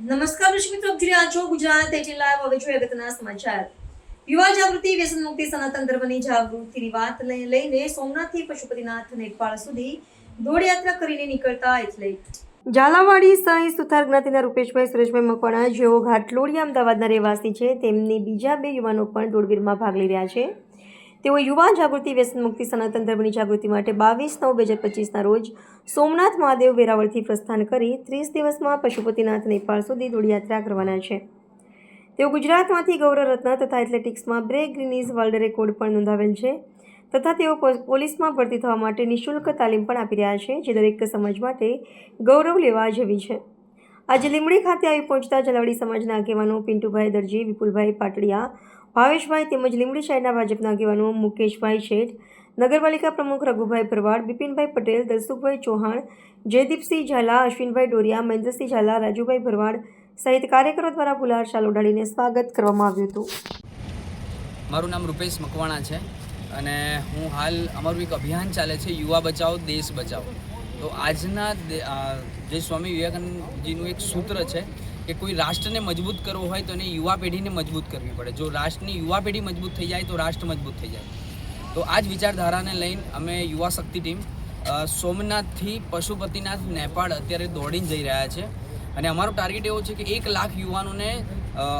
નમસ્કાર દર્શક મિત્રો, આપ જોઈ રહ્યા છો ગુજરાત એટી લાઈવ. હવે જોઈએ અગત્યના સમાચાર. યુવા જાગૃતિ, વ્યસન મુક્તિ, સનાતન ધર્મની જાગૃતિની વાત લઈને સોમનાથથી પશુપતિનાથ નેપાળ સુધી દોડયાત્રા કરીને નીકળતા એથ્લેટ ઝાલાવાડી સાંઈ સુથાર જ્ઞાતિના રૂપેશભાઈ, સુરેશભાઈ મકવાણા જેઓ ઘાટલોડિયા, અમદાવાદના રહેવાસી છે, તેમની બીજા બે યુવાનો પણ દોડવીરમાં ભાગ લઈ રહ્યા છે. તેઓ યુવા જાગૃતિ, વ્યસન મુક્તિ, સનાતન ધર્મની જાગૃતિ માટે બાવીસ, નવ, બે હજાર પચીસના રોજ સોમનાથ મહાદેવ વેરાવળથી પ્રસ્થાન કરી ત્રીસ દિવસમાં પશુપતિનાથ નેપાળ સુધી દોડયાત્રા કરવાના છે. તેઓ ગુજરાતમાંથી ગૌરવ રત્ન તથા એથ્લેટિક્સમાં બ્રેક ગ્રીનીઝ વર્લ્ડ રેકોર્ડ પણ નોંધાવેલ છે તથા તેઓ પોલીસમાં ભરતી થવા માટે નિઃશુલ્ક તાલીમ પણ આપી રહ્યા છે, જે દરેક સમાજ માટે ગૌરવ લેવા જેવી છે. આજે લીમડી ખાતે આવી પહોંચતા જલાવડી સમાજના આગેવાનો પિન્ટુભાઈ દરજી, વિપુલભાઈ પાટડિયા ભાવેશભાઈ તેમજ લીમડી શહેરના ભાજપના આગેવાનો મુકેશભાઈ શેઠ, નગરપાલિકા પ્રમુખ રઘુભાઈ ભરવાડ, બિપિનભાઈ પટેલ, દલસુખભાઈ ચૌહાણ, જયદીપસિંહ ઝાલા, અશ્વિનભાઈ ડોરિયા, મહેન્દ્રસિંહ ઝાલા, રાજુભાઈ ભરવાડ સહિત કાર્યકરો દ્વારા શાલ ઉડાડીને સ્વાગત કરવામાં આવ્યું હતું. મારું નામ રૂપેશ મકવાણા છે અને હું હાલ અમારું એક અભિયાન ચાલે છે યુવા બચાવો, દેશ બચાવો. તો આજના જે સ્વામી વિવેકાનંદજીનું એક સૂત્ર છે કે કોઈ રાષ્ટ્રને મજબૂત કરવો હોય તો એને યુવા પેઢીને મજબૂત કરવી પડે. જો રાષ્ટ્રની યુવા પેઢી મજબૂત થઈ જાય તો રાષ્ટ્ર મજબૂત થઈ જાય. તો આ જ વિચારધારાને લઈને અમે યુવા શક્તિ ટીમ સોમનાથથી પશુપતિનાથ નેપાળ અત્યારે દોડીને જઈ રહ્યા છે. અને અમારો ટાર્ગેટ એવો છે કે એક લાખ યુવાનોને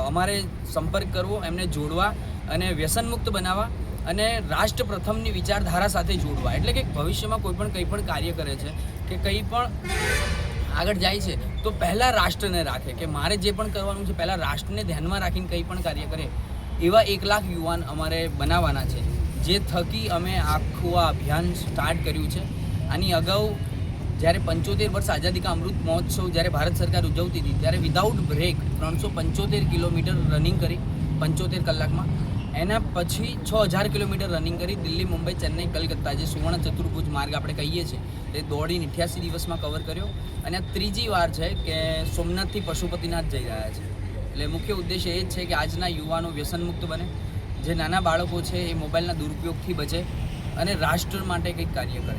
અમારે સંપર્ક કરવો, એમને જોડવા અને વ્યસનમુક્ત બનાવવા અને રાષ્ટ્ર પ્રથમની વિચારધારા સાથે જોડવા. એટલે કે ભવિષ્યમાં કોઈ પણ કંઈ પણ કાર્ય કરે છે કે કંઈ પણ આગળ જાય છે, તો પહેલાં રાષ્ટ્રને રાખે કે મારે જે પણ કરવાનું છે, પહેલાં રાષ્ટ્રને ધ્યાનમાં રાખીને કંઈ પણ કાર્ય કરે, એવા એક લાખ યુવાન અમારે બનાવવાના છે. જે થકી અમે આખું આ અભિયાન સ્ટાર્ટ કર્યું છે. આની અગાઉ જ્યારે પંચોતેર વર્ષ આઝાદી કા અમૃત મહોત્સવ જ્યારે ભારત સરકાર ઉજવતી હતી, ત્યારે વિધાઉટ બ્રેક ત્રણસો પંચોતેર કિલોમીટર રનિંગ કરી, પંચોતેર કલાકમાં. એના પછી છ હજાર કિલોમીટર રનિંગ કરી દિલ્હી, મુંબઈ, ચેન્નઈ, કલકત્તા, જે સુવર્ણ ચતુર્ભુજ માર્ગ આપણે કહીએ છીએ, તે દોડીને અઠ્યાસી દિવસમાં કવર કર્યો. અને ત્રીજી વાર છે કે સોમનાથથી પશુપતિનાથ જઈ રહ્યા છે. એટલે મુખ્ય ઉદ્દેશ્ય એ જ છે કે આજના યુવાનો વ્યસનમુક્ત બને. જે નાના બાળકો છે એ મોબાઈલના દુરુપયોગથી બચે અને રાષ્ટ્ર માટે કંઈક કાર્ય કરે.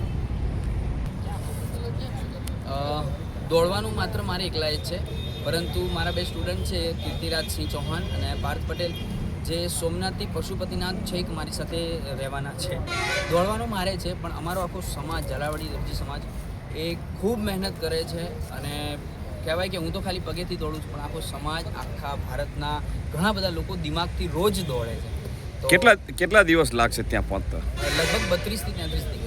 દોડવાનું માત્ર મારે એકલા જ છે. પરંતુ મારા બે સ્ટુડન્ટ છે કીર્તિરાજસિંહ ચૌહાણ અને પાર્થ પટેલ. જે સોમનાથથી પશુપતિનાથ છેક મારી સાથે રહેવાના છે. દોડવાનું મારે છે પણ અમારો આખો સમાજ ઝાલાવાડી દરજી સમાજ એ ખૂબ મહેનત કરે છે અને કહેવાય કે હું તો ખાલી પગેથી દોડું છું પણ આખો સમાજ આખા ભારતના ઘણા બધા લોકો દિમાગથી રોજ દોડે છે. કેટલા કેટલા દિવસ લાગશે ત્યાં પહોંચતા? લગભગ બત્રીસથી તેત્રીસ દિવસ.